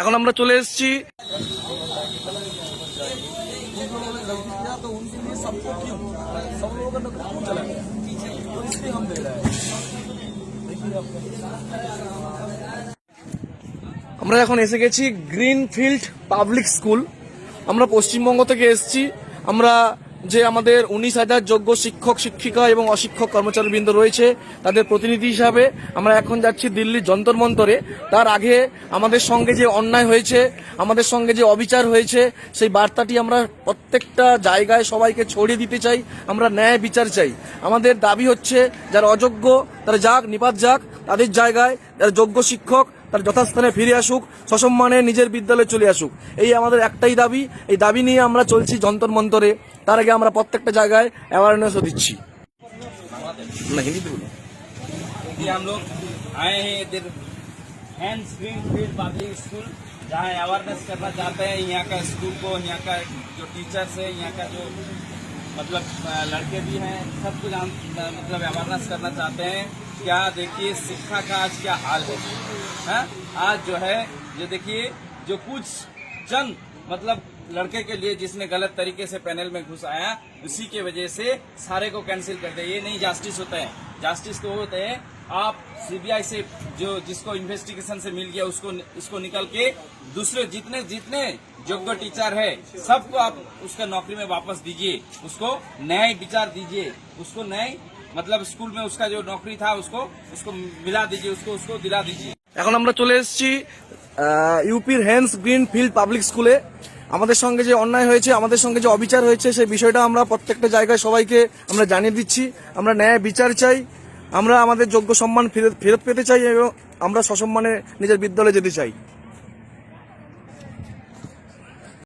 এখন আমরা চলে এসেছি। আমরা এখন এসে গেছি গ্রিন ফিল্ড পাবলিক স্কুল। আমরা পশ্চিমবঙ্গ থেকে এসেছি। আমরা যে আমাদের উনিশ হাজার যোগ্য শিক্ষক, শিক্ষিকা এবং অশিক্ষক কর্মচারীবৃন্দ রয়েছে, তাদের প্রতিনিধি হিসাবে আমরা এখন যাচ্ছি দিল্লির যন্তর মন্তরে। তার আগে আমাদের সঙ্গে যে অন্যায় হয়েছে, আমাদের সঙ্গে যে অবিচার হয়েছে, সেই বার্তাটি আমরা প্রত্যেকটা জায়গায় সবাইকে ছড়িয়ে দিতে চাই, আমরা ন্যায় বিচার চাই। আমাদের দাবি হচ্ছে, যারা অযোগ্য, তারা যাক, নিপাত যাক, তাদের জায়গায় যারা যোগ্য শিক্ষক তার যথাস্থানে ফিরে আসুক সসম্মানে নিজের বিদ্যালয়ে চলে আসুক এই আমাদের একটাই দাবি এই দাবি নিয়ে আমরা চলছি যন্তর মন্তরে তার আগে আমরা প্রত্যেকটা জায়গায় অ্যাওয়ারনেসও দিচ্ছি না হিন্দিতে বলুন कि हम लोग आए हैं इधर hand screen field public school जहाँ अवेयरनेस करना चाहते हैं यहाँ का स्कूल को यहाँ का जो टीचर्स है यहाँ का जो मतलब अ, लड़के भी हैं सबको जान अ, मतलब अवेयरनेस करना चाहते हैं क्या देखिए शिक्षा का आज क्या हाल है? हाँ? आज जो है, ये देखिए, जो कुछ चंद मतलब लड़के के लिए जिसने गलत तरीके से पैनल में घुस आया, उसी के वजह से सारे को कैंसिल कर दे ये नहीं जस्टिस होता है। जस्टिस को होते हैं, आप सीबीआई से जो, जिसको इन्वेस्टिगेशन से मिल गया, उसको उसको निकल के दूसरे जितने जितने योग्य टीचर है, सबको आप उसका नौकरी में वापस दीजिए। उसको न्याय विचार दीजिए। उसको न्याय मतलब स्कूल में उसका जो नौकरी था उसको उसको मिला दीजिए उसको उसको दिला दीजिए এখন আমরা চলে এসেছি ইউপির হ্যান্স গ্রিন ফিল্ড পাবলিক স্কুলে আমাদের সঙ্গে যে অন্যায় হয়েছে আমাদের সঙ্গে যে অবিচার হয়েছে সেই বিষয়টা আমরা প্রত্যেকটা জায়গায় সবাইকে আমরা জানিয়ে দিচ্ছি আমরা ন্যায় বিচার চাই আমরা আমাদের যোগ্য সম্মান ফেরত ফেরত পেতে চাই এবং আমরা সসম্মানে নিজের বিদ্যালয়ে যেতে চাই